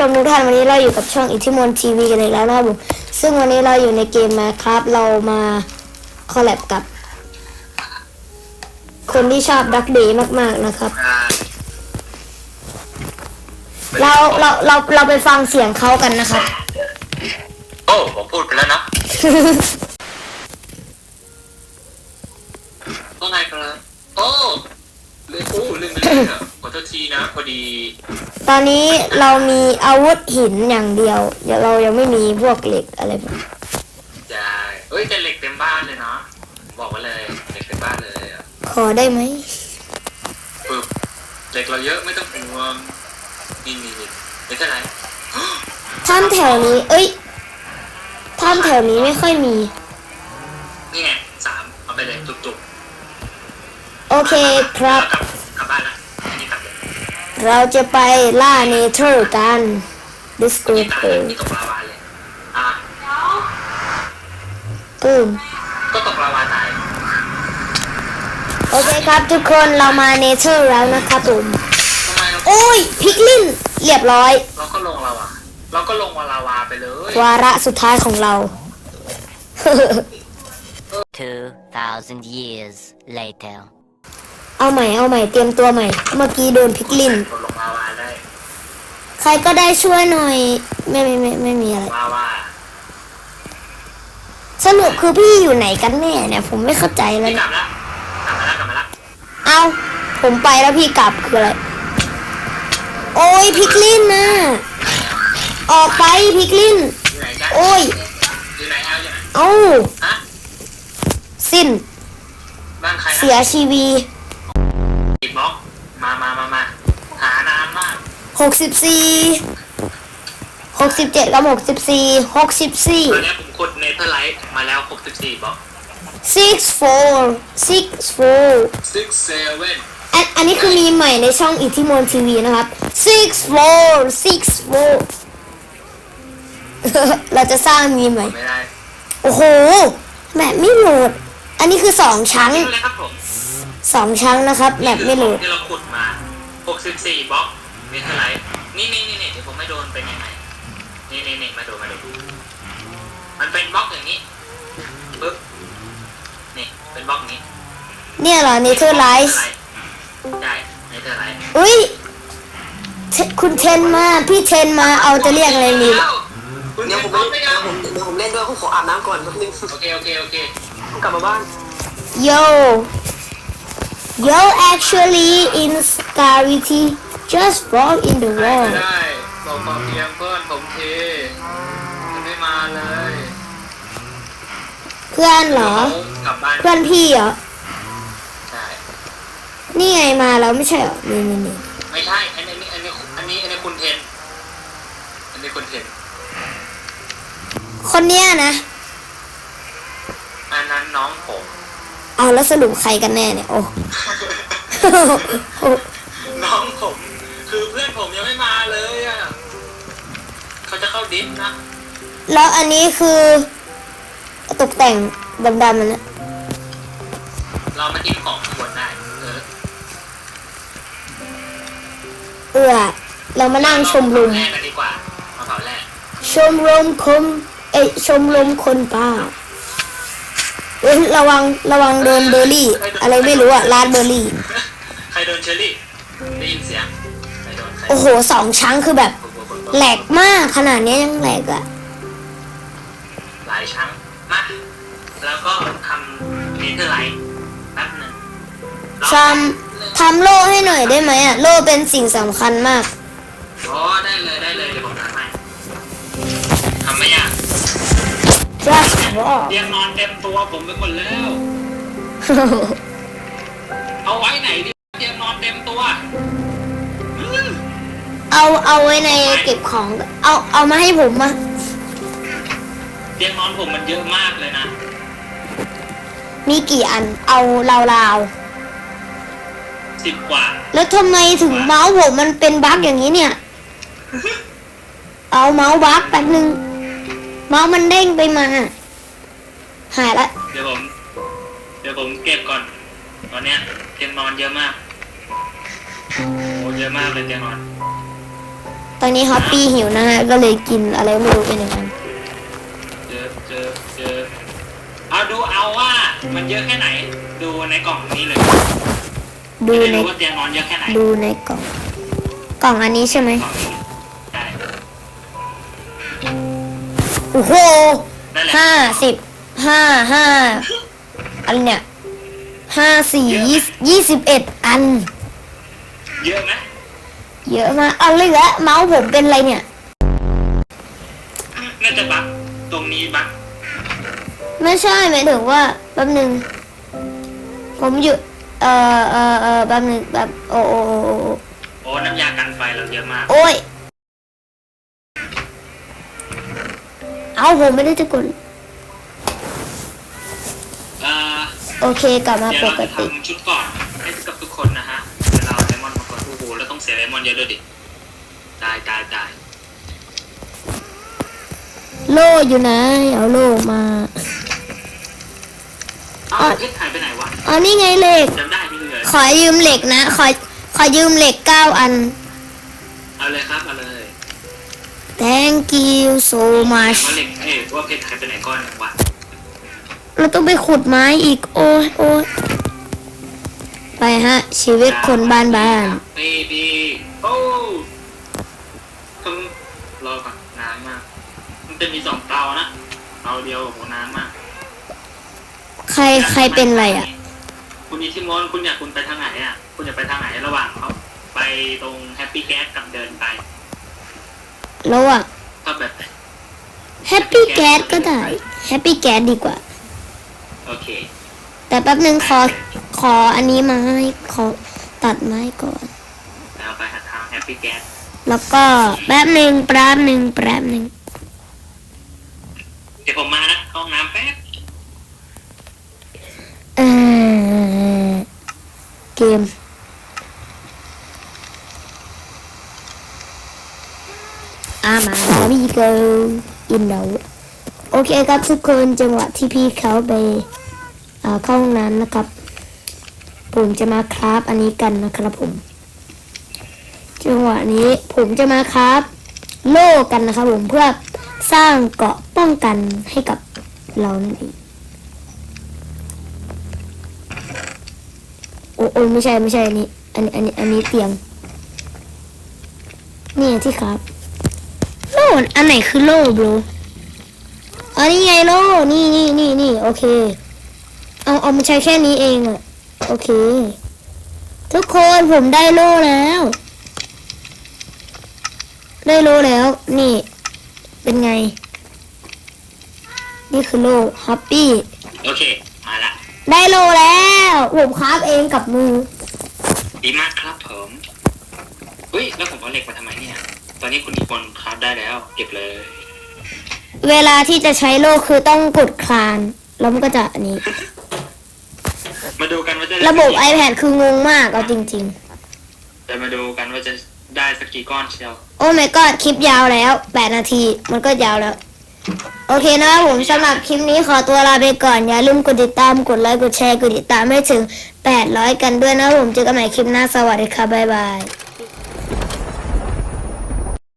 ชมทุกท่านวันนี้เราอยู่กับช่องอิทธิมนทีวีกันอีกแล้วนะครับผมซึ่งวันนี้เราอยู่ในเกมมาครับเรามาคอลแลบกับ คนที่ชอบดักเดย์มากๆนะครับอ่าเราเราเราเราไปฟังเสียงเขากันนะครับ โอ้ ผมพูดไปแล้วนะว่าไงครับโอ้เลยโอ้ลืมไปเลยอะขอ โทษทีนะพอดี ตอนนี้เรามีอาวุธหินอย่างเดียว เดี๋ยวเรายังไม่มีพวกเหล็กอะไรแบบนี้จะเอ้ยแต่เหล็กเต็มบ้านเลยเนาะบอกไว้เลยเหล็กเต็มบ้านเลยอะขอได้ไหม ปึ๊บเหล็กเราเยอะไม่ต้องห่วงนี่นี่นี่ไม่เท่าไหร่ถ้ำแถวนี้ เอ้ย ถ้ำแถวนี้ไม่ค่อยมี นี่ไงสามเอาไปเลยจุกโอเคๆครับ กลับกลับบ้านละอันนี้กลับเลย เราจะไปล่าเนเธอร์กันนี่ตาย discover นี่ตกลาวาเลยอะปืมก็ตกลาวาตายโอเคครับทุกคนเรามาเนเธอร์แล้วนะครับผมทำไมเราโอ้ยพิกลินเรียบร้อย เราก็ลงลาวาเราก็ลงวาลาวาไปเลยวาระสุดท้ายของเรา 2,000 years later. เอาใหม่เอาใหม่เตรียมตัวใหม่ เมื่อกี้โดนพิกลินกดลงลาวาได้ใครก็ได้ช่วยหน่อย ไม่ไม่ไม่ไม่มีอะไรลาวาสรุปคือพี่อยู่ไหนกันแน่เนี่ยผมไม่เข้าใจเลยพี่กลับละกลับมาละกลับมาละเอาผมไปแล้วพี่กลับคืออะไร โอ้ยพิกลินนะออกไปพิกลิน อยู่ไหนกันโอ้ย อยู่ไหนเอาอยู่ไหนเอ้าฮะสิ้นบ้านใครนะเสียชีวีอีกบ ล็อกมามามามาหานานมากหกสิบสี่หกสิบเจ็ดกับหกสิบสี่หกสิบสี่ตอนนี้ผมกดเนเธอร์ไลท์มาแล้ว64บล็อก six four six four 6 7อันอันนี้คือมีใหม่ในช่องอิทธิมนทีวีนะครับ six four six four เราจะสร้างมีใหม่ ไม่ได้โอ้โห แมปไม่โหลด อันนี้คือสองชั้น นี่เลยครับผม สองชั้นนะครับแมปไม่โหลดที่เราขุดมา 64บล็อกเนเธอร์ไลท์นี่นี่นี่นี่เดี๋ยวผมไม่โดนเป็นยังไง นี่นี่นี่มาดูมาดู มันเป็นบล็อกอย่างนี้ปึ๊บ นี่ เป็นบล็อกนี้ เนี่ยเหรอเนเธอร์ไลท์ใช่เนเธอร์ไลท์อุ้ยเทคุณเทนมา พี่เทนมา เอาจะเรียกอะไรดีคุณเดี๋เดี๋ยยววผผมมเล่ไม่นเอาเดี๋ยวผมเดี๋ยวผมเล่นด้วยผมขออาบน้ำก่อนแป๊บนึงโอเคโอเคโอเคผมกลับมาบ้าน Yo Yo actually in Scarity just fall in the ได้ wall ได้บอกความเพียงเพื่อนผมทีมันไม่มาเลยเพื่อนเหรอกลับบ้านเพื่อนพี่เหรอ ใช่นี่ไงมาแล้วไม่ใช่เหรอ นี่นี่นี่ไม่ใช่อันนี้อันนี้อันนี้อันนี้คุณเทนอันนี้คุณเทนคนเนี้ยนะ อันนั้นน้องผม เอาแล้วสรุปใครกันแน่เนี่ยโอ้น้องผม คือเพื่อนผมยังไม่มาเลยอะเขาจะเข้าดิฟนะ แล้วอันนี้คือ ตกแต่งดำๆมันนะเรามาจิ้มของขวดได้เออเอือเรามานั่งชมรมแรกกันดีกว่ามาเผาแรกชมรมคนเอ้ยชมรมคนป่า เอ้ยระวังระวังโดนเบอร์รี่ อะไรไม่รู้อะร้านเบอร์รี่ ใครโดนเชอรี่ได้ยินเสียงใครโดนใครโอ้โหสองชั้นคือแบบแหลกมากขนาดเนี้ยยังแหลกอะหลายชั้งมาแล้วก็ทำเนเธอร์ไลท์แป๊บหนึงทำทำโล่ให้หน่อยได้ไหมอะโล่เป็นสิ่งสำคัญมากอ๋อได้เลยได้ เตียงนอนเต็มตัวผมไปหมดแล้ว เอาไว้ไหนดิเตียงนอนเต็มตัวอื้อเอาเอาไว้ในเก็บของ เอาเอามาให้ผมมาเตียงนอนผมมันเยอะมากเลยนะ มีกี่อัน เอาราวสิบกว่าๆแล้วทำไมถึงเมาส์ผมมันเป็นบั๊กอย่างนี้เนี่ย เอาเมาส์บั๊กแป๊บนึง เมาส์มันเด้งไปมา หายละเดี๋ยวผม เดี๋ยวผมเก็บก่อน ตอนเนี้ยเตียงนอนเยอะมาก โอ้เยอะมากเลยเตียงนอน ตอนนี้ฮอปปี้หิวนะฮะก็เลยกินอะไรไม่รู้เป็นอย่างนั้นเจอเจอเจอเอาดูเอาว่ามันเยอะแค่ไหน ดูในกล่องนี้เลยดูจะในรู้ว่าเตียงนอนเยอะแค่ไหนดูในกล่อง กล่องอันนี้ใช่ไหมกล่องนี้ใช่โอ้โหนั่นแหละห้าสิบ ห้าห้าอันเนี่ยห้าสี่ยี่ยี่สิบเอ็ดอัน เยอะไหมเยอะมากเอาเลยละเมาส์ผมเป็นอะไรเนี่ย น่าจะบักตรงนี้บักไม่ใช่หมายถึงว่าแป๊บหนึ่งผมหยุดเอ่อเอ่อเอ่อแป๊บหนึ่งแบบโอ้โอ้โอ้โอ้โอ้โอ้น้ำยากันไฟเราเยอะมาก โอ้ยเอาผมไม่ได้จะกด โอเคกลับมาเดี๋ยวปเรากจะติ ทำชุดก่อนให้กับทุกคนนะฮะเดี๋ยวเราเอาไดมอนด์มาก่อนโอ้โหแล้วต้องเสียไดมอนด์เยอะด้วยดิตายตายตายโล่อยู่ไหนเอาโล่มาเอ้าวเพชรหายไปไหนวะอ๋อนี่ไงเหล็ก จำได้พี่เลยขอยืมเหล็กนะ ขอขอยืมเหล็กเก้าอัน เอาเลยครับเอาเลย thank you so much ว่าเหล็กเอ้ยว่าเพชรหายไปไหนก้อนหนึ่งวะ เราต้องไปขุดไม้อีกโอ้ยโอ้ยไปฮะ ชีวิตคนบ้านบ้านเบบีโอ้ต้องรอก่อนนานมาก มันจะมีสองเตานะเตาเดียวโอ้โหนานมาก ใครใครเป็นอะไรอะ คุณอิทิมอนคุณอยากคุณไปทางไหนอะ คุณอยากไปทางไหนระหว่างเขาไปตรงแฮปปี้แก๊สกับเดินไปแล้วอะถ้าแบบแฮปปี้แก๊สก็ได้แฮปปี้แก๊สดีกว่า โอเค แต่แป๊บนึงขอขออันนี้ไม้ขอตัดไม้ก่อน แล้วไปหาทางแฮปปี้แก๊สแล้วก็แป๊บหนึ่งแป๊บหนึ่งแป๊บหนึ่งเดี๋ยวผมมานะเข้าห้องน้ำแป๊บเออเกมอามาบีเกิลอิน เดโอเคครับทุกคนจังหวะที่พี่เขาไปเข้าห้องน้ำนะครับ ผมจะมาคราฟอันนี้กันนะครับผม จังหวะนี้ผมจะมาคราฟโล่กันนะครับผมเพื่อสร้างเกาะป้องกันให้กับเรานั่นเองโอ้โอ้ไม่ใช่ไม่ใช่อันนี้อันนี้อันนี้อันนี้เตียงนี่ที่ครับโล่อันไหนคือโล่บลู อันนี้ไงโล่นี่นี่นี่นี่โอเค เอาเอามาใช้แค่นี้เองอะโอเค ทุกคนผมได้โล่แล้ว ได้โล่แล้ว นี่ เป็นไง นี่คือโล่ฮัปปี้ โอเค มาละ ได้โลแล้วผมคราฟเองกับมือ ดีมากครับผมอุ้ย แล้วผมเอาเหล็กมาทำไมเนี่ย ตอนนี้คุณอีกคนคราฟได้แล้ว เก็บเลย เวลาที่จะใช้โลคือต้องกดคลาน แล้วมันก็จะอันนี้ มาดูกันว่าจะได้ระบบสักกี่ iPad คืองงมากเอาจริง จะมาดูกันว่าจะได้สักกี่ก้อนเชียว ๆ โอ้ my god คลิปยาวแล้ว 8 นาที มันก็ยาวแล้ว โอเคนะครับผมสำหรับคลิปนี้ขอตัวลาไปก่อน อย่าลืมกดติดตาม กดไลค์ กดแชร์ กดติดตามให้ถึง 800 กันด้วยนะครับผม เจอกันใหม่คลิปหน้า สวัสดีครับบ๊ายบาย